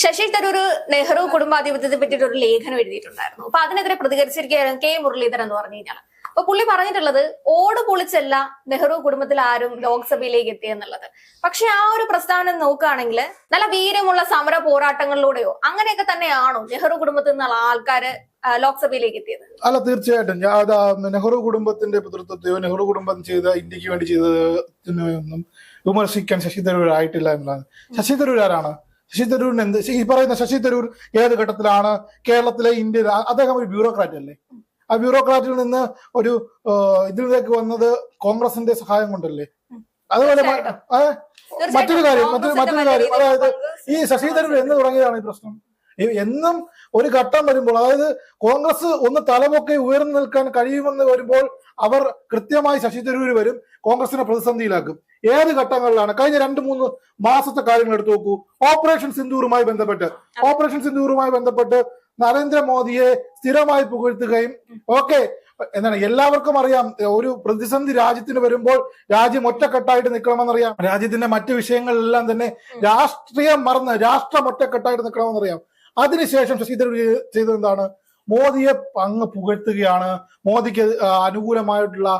ശശി തരൂർ നെഹ്റു കുടുംബാധിപത്യത്തെ പറ്റിയിട്ട് ഒരു ലേഖനം എഴുതിയിട്ടുണ്ടായിരുന്നു. അപ്പൊ അതിനെതിരെ പ്രതികരിച്ചിരിക്കുകയാണ് കെ മുരളീധരൻ എന്ന് പറഞ്ഞു കഴിഞ്ഞാൽ അപ്പൊ പുള്ളി പറഞ്ഞിട്ടുള്ളത് ഓട് പൊളിച്ചല്ല നെഹ്റു കുടുംബത്തിൽ ആരും ലോക്സഭയിലേക്ക് എത്തിയെന്നുള്ളത് പക്ഷെ ആ ഒരു പ്രസ്താവന നോക്കുകയാണെങ്കിൽ നല്ല വീരമുള്ള സമര പോരാട്ടങ്ങളിലൂടെയോ അങ്ങനെയൊക്കെ തന്നെയാണോ നെഹ്റു കുടുംബത്തിൽ നിന്നുള്ള ആൾക്കാര് ലോക്സഭയിലേക്ക് എത്തിയത്? അല്ല തീർച്ചയായിട്ടും. നെഹ്റു കുടുംബത്തിന്റെ പിതൃത്വത്തെയോ നെഹ്റു കുടുംബം ചെയ്ത ഇന്ത്യയ്ക്ക് വേണ്ടി ചെയ്തതിനെയൊന്നും വിമർശിക്കാൻ ശശി തരൂർ ആയിട്ടില്ല എന്നുള്ളതാണ്. ശശി തരൂർ ആരാണ് ശശി തരൂരിന് എന്ത്? ഈ പറയുന്ന ശശി തരൂർ ഏത് ഘട്ടത്തിലാണ് കേരളത്തിലെ ഇന്ത്യ അദ്ദേഹം ഒരു ബ്യൂറോക്രാറ്റ് അല്ലേ? ആ ബ്യൂറോക്രാറ്റിൽ നിന്ന് ഒരു ഇതിലേക്ക് വന്നത് കോൺഗ്രസിന്റെ സഹായം കൊണ്ടല്ലേ? അതുപോലെ മറ്റൊരു കാര്യം മറ്റൊരു മറ്റൊരു കാര്യം അതായത് ഈ ശശി തരൂർ എന്ന് തുടങ്ങിയതാണ് ഈ പ്രശ്നം. എന്നും ഒരു ഘട്ടം വരുമ്പോൾ അതായത് കോൺഗ്രസ് ഒന്ന് തലമൊക്കെ ഉയർന്നു നിൽക്കാൻ കഴിയുമെന്ന് വരുമ്പോൾ അവർ കൃത്യമായി ശശി തരൂർ വരും കോൺഗ്രസിനെ പ്രതിസന്ധിയിലാക്കും. ഏത് ഘട്ടങ്ങളിലാണ്? കഴിഞ്ഞ രണ്ട് മൂന്ന് മാസത്തെ കാര്യങ്ങൾ എടുത്തു നോക്കൂ. ഓപ്പറേഷൻ സിന്ദൂറുമായി ബന്ധപ്പെട്ട് ഓപ്പറേഷൻ സിന്ദൂറുമായി ബന്ധപ്പെട്ട് നരേന്ദ്രമോദിയെ സ്ഥിരമായി പുകഴ്ത്തുകയും ഓക്കെ എന്താണ് എല്ലാവർക്കും അറിയാം ഒരു പ്രതിസന്ധി രാജ്യത്തിന് വരുമ്പോൾ രാജ്യം ഒറ്റക്കെട്ടായിട്ട് നിൽക്കണമെന്നറിയാം. രാജ്യത്തിന്റെ മറ്റു വിഷയങ്ങളിലെല്ലാം തന്നെ രാഷ്ട്രീയം മറന്ന് രാഷ്ട്രം ഒറ്റക്കെട്ടായിട്ട് നിൽക്കണമെന്നറിയാം. അതിനുശേഷം ശശി തരൂർ ചെയ്തത് എന്താണ്? മോദിയെ അങ്ങ് പുകഴ്ത്തുകയാണ്. മോദിക്ക് അനുകൂലമായിട്ടുള്ള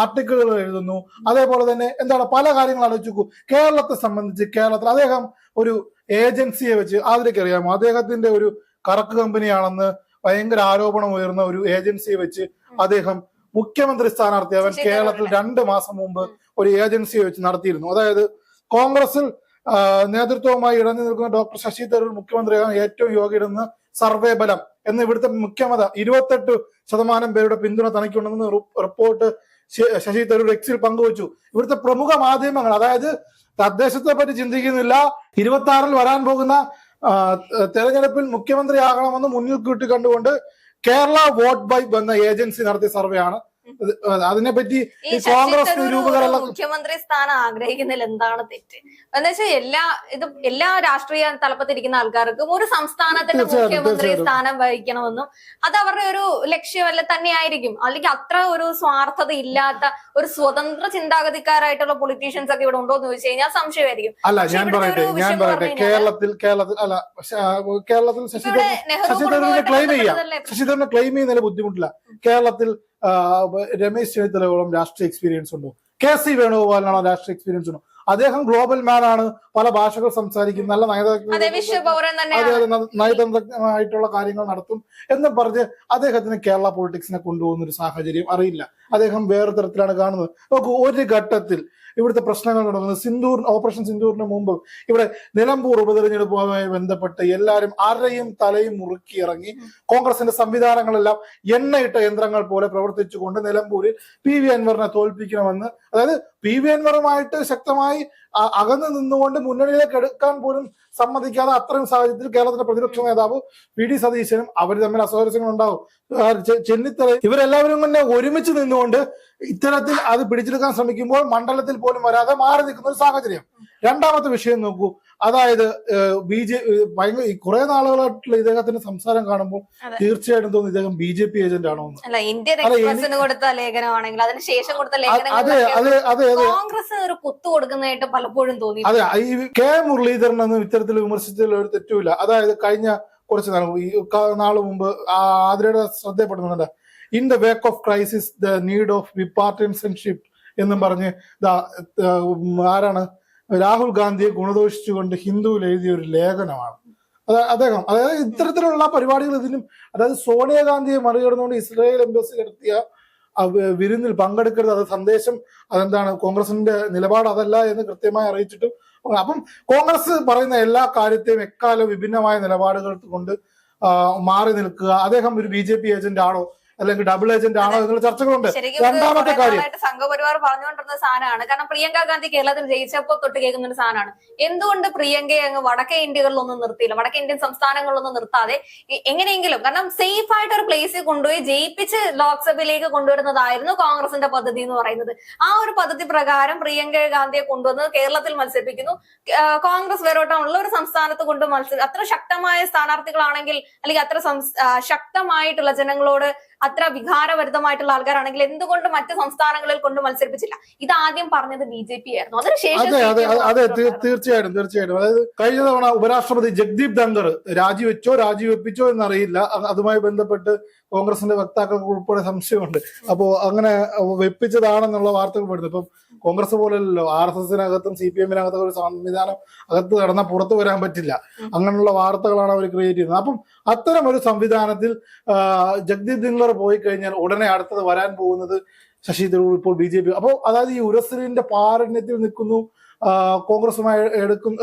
ആർട്ടിക്കിളുകൾ എഴുതുന്നു. അതേപോലെ തന്നെ എന്താണ്? പല കാര്യങ്ങൾ ആലോചിച്ചു. കേരളത്തെ സംബന്ധിച്ച് കേരളത്തിൽ അദ്ദേഹം ഒരു ഏജൻസിയെ വെച്ച് അതിലേക്ക് അറിയാമോ? അദ്ദേഹത്തിന്റെ ഒരു കറക്ക് കമ്പനിയാണെന്ന് ഭയങ്കര ആരോപണം ഉയർന്ന ഒരു ഏജൻസിയെ വെച്ച് അദ്ദേഹം മുഖ്യമന്ത്രി സ്ഥാനാർത്ഥി അവൻ കേരളത്തിൽ രണ്ട് മാസം മുമ്പ് ഒരു ഏജൻസിയെ വെച്ച് നടത്തിയിരുന്നു. അതായത് കോൺഗ്രസിൽ നേതൃത്വവുമായി ഇടഞ്ഞു നിൽക്കുന്ന ഡോക്ടർ ശശി തരൂർ മുഖ്യമന്ത്രിയാകാൻ ഏറ്റവും യോഗ്യരെന്ന് സർവേ ബലം. എന്ന് ഇവിടുത്തെ മുഖ്യമത ഇരുപത്തെട്ട് ശതമാനം പേരുടെ പിന്തുണ തനിക്കുണ്ടെന്ന് റിപ്പോർട്ട് ശശി തരൂർ എക്സിൽ പങ്കുവച്ചു. ഇവിടുത്തെ പ്രമുഖ മാധ്യമങ്ങൾ അതായത് തദ്ദേശത്തെ പറ്റി ചിന്തിക്കുന്നില്ല ഇരുപത്തി ആറിൽ വരാൻ പോകുന്ന തെരഞ്ഞെടുപ്പിൽ മുഖ്യമന്ത്രിയാകണമെന്ന് മുന്നിൽ കൂട്ടി കണ്ടുകൊണ്ട് കേരള വോട്ട് ബൈ എന്ന ഏജൻസി നടത്തിയ സർവേ ആണ് ഇത് അതിനെപ്പറ്റി കോൺഗ്രസ് മുഖ്യമന്ത്രി സ്ഥാനം ആഗ്രഹിക്കുന്നതിൽ എന്താണ് തെറ്റ്? എന്ന് വെച്ചാൽ എല്ലാ ഇത് എല്ലാ രാഷ്ട്രീയ തലപ്പത്തിരിക്കുന്ന ആൾക്കാർക്കും ഒരു സംസ്ഥാനത്തിന്റെ മുഖ്യമന്ത്രി സ്ഥാനം വഹിക്കണമെന്നും അത് അവരുടെ ഒരു ലക്ഷ്യമല്ല തന്നെയായിരിക്കും. അല്ലെങ്കിൽ അത്ര ഒരു സ്വാർത്ഥത ഇല്ലാത്ത ഒരു സ്വതന്ത്ര ചിന്താഗതിക്കാരായിട്ടുള്ള പൊളിറ്റീഷ്യൻസ് ഒക്കെ ഇവിടെ ഉണ്ടോ എന്ന് ചോദിച്ചു കഴിഞ്ഞാൽ സംശയമായിരിക്കും. അല്ല ഞാൻ പറയട്ടെ ഞാൻ പറയട്ടെ. കേരളത്തിൽ കേരളത്തിൽ അല്ല കേരളത്തിൽ ശശി തരൂരിനെ ക്ലെയിം ചെയ്യാം. ബന്ധപ്പെട്ടതല്ലേ ശശി തരൂരിനെ ക്ലെയിം ചെയ്യുന്നതിൽ ബുദ്ധിമുട്ടില്ല. കേരളത്തിൽ രമേശ് ചെന്നിത്തലയോളം രാഷ്ട്രീയ എക്സ്പീരിയൻസ് ഉണ്ടോ? കെ സി വേണുഗോപാലിനാണോ രാഷ്ട്രീയ എക്സ്പീരിയൻസ് ഉണ്ടോ? അദ്ദേഹം ഗ്ലോബൽ മാൻ ആണ്. പല ഭാഷകൾ സംസാരിക്കും. നല്ല നയതന്ത്രമായിട്ടുള്ള കാര്യങ്ങൾ നടത്തും എന്ന് പറഞ്ഞ് അദ്ദേഹത്തിന് കേരള പൊളിറ്റിക്സിനെ കൊണ്ടുപോകുന്ന ഒരു സാഹചര്യം അറിയില്ല. അദ്ദേഹം വേറെ തരത്തിലാണ് കാണുന്നത്. നോക്കൂ ഒരു ഘട്ടത്തിൽ ഇവിടുത്തെ പ്രശ്നങ്ങൾ നടന്നത്. സിന്ദൂർ ഓപ്പറേഷൻ സിന്ദൂറിന് മുമ്പ് ഇവിടെ നിലമ്പൂർ ഉപതെരഞ്ഞെടുപ്പുമായി ബന്ധപ്പെട്ട് എല്ലാവരും അരയും തലയും മുറുക്കി ഇറങ്ങി കോൺഗ്രസിന്റെ സംവിധാനങ്ങളെല്ലാം എണ്ണയിട്ട യന്ത്രങ്ങൾ പോലെ പ്രവർത്തിച്ചുകൊണ്ട് നിലമ്പൂരിൽ പി വി അൻവറിനെ തോൽപ്പിക്കണമെന്ന് അതായത് പി വി അൻവറുമായിട്ട് ശക്തമായി അകന്നു നിന്നുകൊണ്ട് മുന്നണിയിലേക്ക് എടുക്കാൻ പോലും സമ്മതിക്കാതെ അത്തരം സാഹചര്യത്തിൽ കേരളത്തിന്റെ പ്രതിപക്ഷ നേതാവ് വി ഡി സതീശനും അവർ തമ്മിൽ അസ്വാരസ്യങ്ങൾ ഉണ്ടാവും ചെന്നിത്തല ഇവരെല്ലാവരും തന്നെ ഒരുമിച്ച് നിന്നുകൊണ്ട് ഇത്തരത്തിൽ അത് പിടിച്ചെടുക്കാൻ ശ്രമിക്കുമ്പോൾ മണ്ഡലത്തിൽ പോലും വരാതെ മാറി നിൽക്കുന്ന ഒരു സാഹചര്യം. രണ്ടാമത്തെ വിഷയം നോക്കൂ. അതായത് ബി ജെ ഭയങ്കര കുറെ നാളുകളായിട്ടുള്ള ഇദ്ദേഹത്തിന്റെ സംസാരം കാണുമ്പോൾ. തീർച്ചയായിട്ടും തോന്നുന്നു ഇദ്ദേഹം ബി ജെ പി ഏജന്റ് ആണോ അതെ അതെ അതെ അതെ. കോൺഗ്രസ് ഒരു കുത്തു കൊടുക്കുന്നതായിട്ട് പലപ്പോഴും തോന്നി അതെ ഈ കെ മുരളീധരൻ എന്ന് ഇത്തരത്തിൽ വിമർശിച്ചതിൽ ഒരു തെറ്റുമില്ല. അതായത് കഴിഞ്ഞ കുറച്ച് നാൾ ഈ മുമ്പ് ആതിരയുടെ ശ്രദ്ധയപ്പെടുന്നുണ്ട്. In the wake of crisis the need of bipartisanship എന്നും പറഞ്ഞ് ആരാണ്? രാഹുൽ ഗാന്ധിയെ ഗുണദോഷിച്ചുകൊണ്ട് ഹിന്ദുവിൽ എഴുതിയ ഒരു ലേഖനമാണ്. അദ്ദേഹം അതായത് ഇത്തരത്തിലുള്ള പരിപാടികൾ ഇതിലും അതായത് സോണിയാഗാന്ധിയെ മറികടന്നുകൊണ്ട് ഇസ്രായേൽ എംബസി നടത്തിയ വിരുന്നിൽ പങ്കെടുക്കരുത് അത് സന്ദേശം അതെന്താണ് കോൺഗ്രസിന്റെ നിലപാട് അതല്ല എന്ന് കൃത്യമായി അറിയിച്ചിട്ടും അപ്പം കോൺഗ്രസ് പറയുന്ന എല്ലാ കാര്യത്തെയും എക്കാലം വിഭിന്നമായ നിലപാടുകൾ കൊണ്ട് മാറി നിൽക്കുക. അദ്ദേഹം ഒരു ബി ജെ പി ഏജന്റ് ആണോ അല്ലെങ്കിൽ ഡബിൾ ഏജന്റ് ആണോ എന്നുള്ള ചർച്ചകളുണ്ട്. രണ്ടാമത്തെ കാര്യം. സംഘപരിവാർ പറഞ്ഞുകൊണ്ടിരുന്ന സാധനമാണ്. കാരണം പ്രിയങ്ക ഗാന്ധി കേരളത്തിൽ ജയിച്ചപ്പോൾ തൊട്ട് കേൾക്കുന്ന ഒരു സാധനമാണ്. എന്തുകൊണ്ട് പ്രിയങ്കയെ അങ്ങ് വടക്കേ ഇന്ത്യകളിലൊന്നും നിർത്തിയില്ല? വടക്കേ ഇന്ത്യൻ സംസ്ഥാനങ്ങളിലൊന്നും നിർത്താതെ എങ്ങനെയെങ്കിലും കാരണം സേഫ് ആയിട്ട് ഒരു പ്ലേസിൽ കൊണ്ടുപോയി ജയിപ്പിച്ച് ലോക്സഭയിലേക്ക് കൊണ്ടുവരുന്നതായിരുന്നു കോൺഗ്രസിന്റെ പദ്ധതി എന്ന് പറയുന്നത്. ആ ഒരു പദ്ധതി പ്രകാരം പ്രിയങ്ക ഗാന്ധിയെ കൊണ്ടുവന്ന് കേരളത്തിൽ മത്സരിപ്പിക്കുന്നു. കോൺഗ്രസ് വേരോട്ടമുള്ള ഒരു സംസ്ഥാനത്ത് കൊണ്ട് മത്സരി അത്ര ശക്തമായ സ്ഥാനാർത്ഥികളാണെങ്കിൽ അല്ലെങ്കിൽ അത്ര ശക്തമായിട്ടുള്ള ജനങ്ങളോട് അത്ര വികാരഭരിതമായിട്ടുള്ള ആൾക്കാരാണെങ്കിൽ എന്തുകൊണ്ട് മറ്റ് സംസ്ഥാനങ്ങളിൽ കൊണ്ട് മത്സരിപ്പിച്ചില്ല? ഇത് ആദ്യം പറഞ്ഞത് ബി ജെ പി ആയിരുന്നു. അതിനുശേഷം അതെ. തീർച്ചയായിട്ടും തീർച്ചയായിട്ടും. അതായത് കഴിഞ്ഞ തവണ ഉപരാഷ്ട്രപതി ജഗ്ദീപ് ധങ്കർ രാജിവെച്ചോ രാജിവെപ്പിച്ചോ എന്നറിയില്ല. അതുമായി ബന്ധപ്പെട്ട് കോൺഗ്രസിന്റെ വക്താക്കൾക്ക് ഉൾപ്പെടെ സംശയമുണ്ട്. അപ്പോ അങ്ങനെ വെപ്പിച്ചതാണെന്നുള്ള വാർത്തകൾ പെടുന്നു ഇപ്പം കോൺഗ്രസ് പോലല്ലോ ആർ എസ് എസിനകത്തും സി പി എമ്മിനകത്തും ഒരു സംവിധാനം അകത്ത് കടന്നാൽ പുറത്തു വരാൻ പറ്റില്ല. അങ്ങനെയുള്ള വാർത്തകളാണ് അവർ ക്രിയേറ്റ് ചെയ്യുന്നത്. അപ്പം അത്തരം ഒരു സംവിധാനത്തിൽ ജഗ്ദീപ് ധിങ്കർ പോയി കഴിഞ്ഞാൽ ഉടനെ അടുത്തത് വരാൻ പോകുന്നത് ശശി തരൂർ ഇപ്പോൾ ബി ജെ പി. അപ്പോൾ അതായത് ഈ ഉരസലിന്റെ പാരണ്യത്തിൽ നിൽക്കുന്നു കോൺഗ്രസുമായി എടുക്കും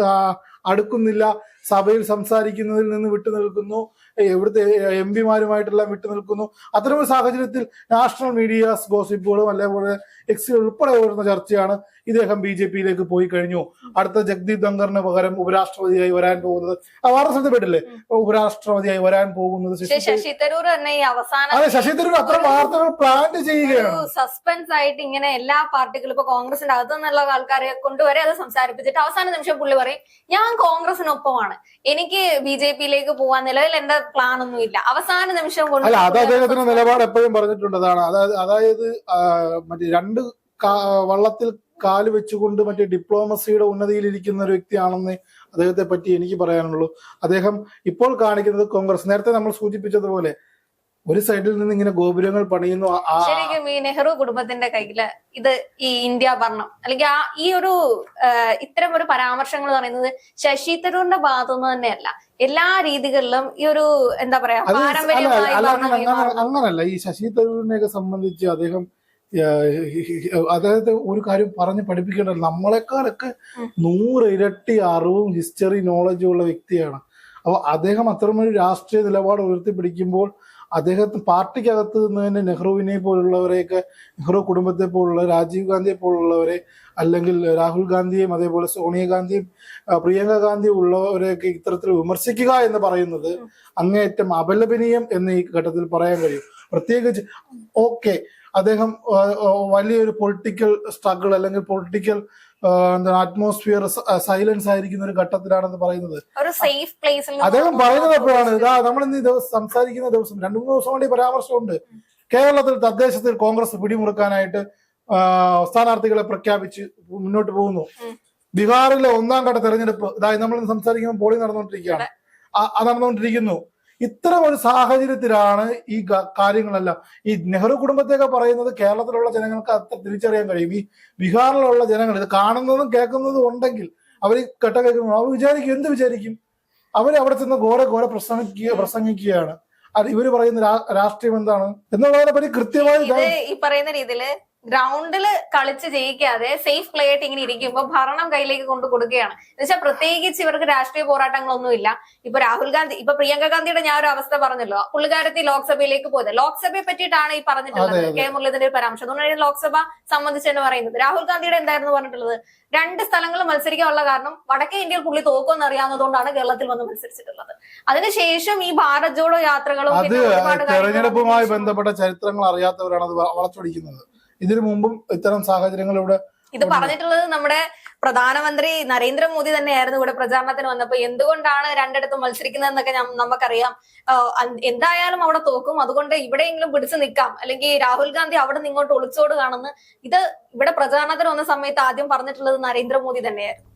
അടുക്കുന്നില്ല. സഭയിൽ സംസാരിക്കുന്നതിൽ നിന്ന് വിട്ടു നിൽക്കുന്നു. എവിടുത്തെ എം പിമാരുമായിട്ടെല്ലാം വിട്ടു നിൽക്കുന്നു. അത്തരമൊരു സാഹചര്യത്തിൽ നാഷണൽ മീഡിയാസ് ഗോസിപ്പുകളും അതേപോലെ എക്സിൽ ഉൾപ്പെടെ വരുന്ന ചർച്ചയാണ് ഇദ്ദേഹം ബി ജെ പിയിലേക്ക് പോയി കഴിഞ്ഞു. അടുത്ത ജഗ്ദീപ് ധങ്കറിന് പകരം ഉപരാഷ്ട്രപതിയായി വരാൻ പോകുന്നത്. ആ വാർത്ത ശ്രദ്ധപ്പെട്ടില്ലേ? ഉപരാഷ്ട്രപതിയായി വരാൻ പോകുന്നത് ശശി പക്ഷേ ശശി തരൂർ തന്നെ ഈ അവസാനം അതെ ശശി തരൂർ അത്ര വാർത്തകൾ പ്ലാൻ ചെയ്യുകയാണ്. സസ്പെൻസ് ആയിട്ട് ഇങ്ങനെ എല്ലാ പാർട്ടികളും ഇപ്പൊ കോൺഗ്രസിന്റെ അകത്തു നിന്നുള്ള ആൾക്കാരെ കൊണ്ടുവരെ അത് സംസാരിപ്പിച്ചിട്ട് അവസാന നിമിഷം പുള്ളി പറയും ഞാൻ കോൺഗ്രസിനൊപ്പമാണ്. എനിക്ക് ബി ജെ പിയിലേക്ക് പോവാൻ നിലവിൽ എന്റെ പ്ലാൻ ഒന്നും ഇല്ല. അവസാന നിമിഷം കൊണ്ട് അല്ല അത് അദ്ദേഹത്തിന്റെ നിലപാട് എപ്പോഴും പറഞ്ഞിട്ടുണ്ട് അതാണ് അതായത് അതായത് മറ്റേ രണ്ട് വള്ളത്തിൽ കാൽ വെച്ചുകൊണ്ട് മറ്റേ ഡിപ്ലോമസിയുടെ ഉന്നതിയിലിരിക്കുന്ന ഒരു വ്യക്തിയാണെന്ന് അദ്ദേഹത്തെ പറ്റി എനിക്ക് പറയാനുള്ളൂ. അദ്ദേഹം ഇപ്പോൾ കാണിക്കുന്നത് കോൺഗ്രസ്. നേരത്തെ നമ്മൾ സൂചിപ്പിച്ചതുപോലെ ഒരു സൈഡിൽ നിന്ന് ഇങ്ങനെ ഗോപുരങ്ങൾ പണിയുന്നു ശരിക്കും ഈ നെഹ്റു കുടുംബത്തിന്റെ കയ്യിൽ ഇത് ഈ ഇന്ത്യ ഭരണം അല്ലെങ്കിൽ ആ ഈ ഒരു ഇത്തരം ഒരു പരാമർശങ്ങൾ പറയുന്നത് ശശി തരൂറിന്റെ ഭാഗത്തുനിന്ന് തന്നെയല്ല എല്ലാ രീതികളിലും ഈ ഒരു എന്താ പറയാ പാരമ്പര്യമായി. അങ്ങനല്ല ഈ ശശി തരൂരിനെയൊക്കെ സംബന്ധിച്ച് അദ്ദേഹം അതായത് ഒരു കാര്യം പറഞ്ഞ് പഠിപ്പിക്കേണ്ട നമ്മളെക്കാളൊക്കെ. നൂറ് ഇരട്ടി അറിവും ഹിസ്റ്ററി നോളജും ഉള്ള വ്യക്തിയാണ് അപ്പൊ അദ്ദേഹം അത്തരമൊരു രാഷ്ട്രീയ നിലപാട് ഉയർത്തിപ്പിടിക്കുമ്പോൾ അദ്ദേഹത്തിന് പാർട്ടിക്കകത്ത് നിന്ന് തന്നെ നെഹ്റുവിനെ പോലുള്ളവരെയൊക്കെ നെഹ്റു കുടുംബത്തെ പോലുള്ള രാജീവ് ഗാന്ധിയെ പോലുള്ളവരെ അല്ലെങ്കിൽ രാഹുൽ ഗാന്ധിയും അതേപോലെ സോണിയാഗാന്ധിയും പ്രിയങ്ക ഗാന്ധിയും ഉള്ളവരെയൊക്കെ ഇത്തരത്തിൽ വിമർശിക്കുക എന്ന് പറയുന്നത് അങ്ങേയറ്റം അപലപനീയം എന്ന് ഈ ഘട്ടത്തിൽ പറയാൻ കഴിയും. പ്രത്യേകിച്ച് ഓക്കെ അദ്ദേഹം വലിയൊരു പൊളിറ്റിക്കൽ സ്ട്രഗിൾ അല്ലെങ്കിൽ പൊളിറ്റിക്കൽ എന്താണ് അറ്റ്മോസ്ഫിയർ സൈലൻസ് ആയിരിക്കുന്ന ഒരു ഘട്ടത്തിലാണെന്ന് പറയുന്നത്. അദ്ദേഹം പറയുന്നത് എപ്പോഴാണ്? ഇതാ നമ്മൾ ഇന്ന് ഈ ദിവസം സംസാരിക്കുന്ന ദിവസം രണ്ടു മൂന്ന് ദിവസം വേണ്ടി പരാമർശമുണ്ട്. കേരളത്തിൽ തദ്ദേശത്തിൽ കോൺഗ്രസ് പിടിമുറുക്കാനായിട്ട് സ്ഥാനാർത്ഥികളെ പ്രഖ്യാപിച്ച് മുന്നോട്ട് പോകുന്നു. ബീഹാറിലെ ഒന്നാം ഘട്ട തെരഞ്ഞെടുപ്പ് ഇതായി നമ്മൾ സംസാരിക്കുമ്പോൾ പോളിംഗ് നടന്നുകൊണ്ടിരിക്കുകയാണ്. നടന്നുകൊണ്ടിരിക്കുന്നു. ഇത്തരം ഒരു സാഹചര്യത്തിലാണ് ഈ കാര്യങ്ങളെല്ലാം. ഈ നെഹ്റു കുടുംബത്തെയൊക്കെ പറയുന്നത് കേരളത്തിലുള്ള ജനങ്ങൾക്ക് അത്ര തിരിച്ചറിയാൻ കഴിയും. ഈ ബീഹാറിലുള്ള ജനങ്ങൾ ഇത് കാണുന്നതും കേൾക്കുന്നതും ഉണ്ടെങ്കിൽ അവർ കെട്ട കേൾക്കുന്നു അവർ വിചാരിക്കും. എന്ത് വിചാരിക്കും? അവർ അവിടെ ചെന്ന് ഘോര ഘോര പ്രസംഗിക്കുക പ്രസംഗിക്കുകയാണ്. അത് ഇവർ പറയുന്ന രാഷ്ട്രീയം എന്താണ്? എന്നുള്ളതിനെ പറ്റി കൃത്യമായി ഈ പറയുന്ന രീതിയിൽ ഗ്രൗണ്ടിൽ കളിച്ച് ജയിക്കാതെ സേഫ് പ്ലേ ആയിട്ട് ഇങ്ങനെ ഇരിക്കുമ്പോൾ ഭരണം കയ്യിലേക്ക് കൊണ്ടു കൊടുക്കുകയാണ്. എന്നുവെച്ചാൽ പ്രത്യേകിച്ച് ഇവർക്ക് രാഷ്ട്രീയ പോരാട്ടങ്ങളൊന്നുമില്ല. ഇപ്പൊ രാഹുൽ ഗാന്ധി ഇപ്പൊ പ്രിയങ്ക ഗാന്ധിയുടെ ഞാൻ ഒരു അവസ്ഥ പറഞ്ഞല്ലോ. പുള്ളിക്കാരത്തി ലോക്സഭയിലേക്ക് പോയത്. ലോക്സഭയെ പറ്റിയിട്ടാണ് ഈ പറഞ്ഞിട്ടുള്ളത്. കെ മുരളീധരന്റെ ഒരു പരാമർശം. അതുകൊണ്ടാണ് ലോക്സഭ സംബന്ധിച്ചാണ് പറയുന്നത്. രാഹുൽ ഗാന്ധിയുടെ എന്തായിരുന്നു പറഞ്ഞിട്ടുള്ളത്? രണ്ട് സ്ഥലങ്ങൾ മത്സരിക്കാനുള്ള കാരണം വടക്കേ ഇന്ത്യയിൽ പുള്ളി തോക്കുമെന്ന് അറിയാവുന്നതുകൊണ്ടാണ് കേരളത്തിൽ വന്ന് മത്സരിച്ചിട്ടുള്ളത്. അതിനുശേഷം ഈ ഭാരത് ജോഡോ യാത്രകളും തെരഞ്ഞെടുപ്പുമായി ബന്ധപ്പെട്ട ചരിത്രങ്ങൾ അറിയാത്തവരാണ് അത് വളച്ചൊടിക്കുന്നത്. ഇതിനു മുമ്പും ഇത്തരം സാഹചര്യങ്ങൾ ഇവിടെ ഇത് പറഞ്ഞിട്ടുള്ളത് നമ്മുടെ പ്രധാനമന്ത്രി നരേന്ദ്രമോദി തന്നെയായിരുന്നു ഇവിടെ പ്രചാരണത്തിന് വന്നപ്പോ. എന്തുകൊണ്ടാണ് രണ്ടിടത്തും മത്സരിക്കുന്നതെന്നൊക്കെ നമുക്കറിയാം. എന്തായാലും അവിടെ തോക്കും. അതുകൊണ്ട് ഇവിടെയെങ്കിലും പിടിച്ചു നിൽക്കാം. അല്ലെങ്കിൽ രാഹുൽ ഗാന്ധി അവിടെ നിന്ന് ഇങ്ങോട്ട് ഒളിച്ചോട് കാണുന്നു ഇത് ഇവിടെ പ്രചാരണത്തിന് വന്ന സമയത്ത് ആദ്യം പറഞ്ഞിട്ടുള്ളത് നരേന്ദ്രമോദി തന്നെയായിരുന്നു.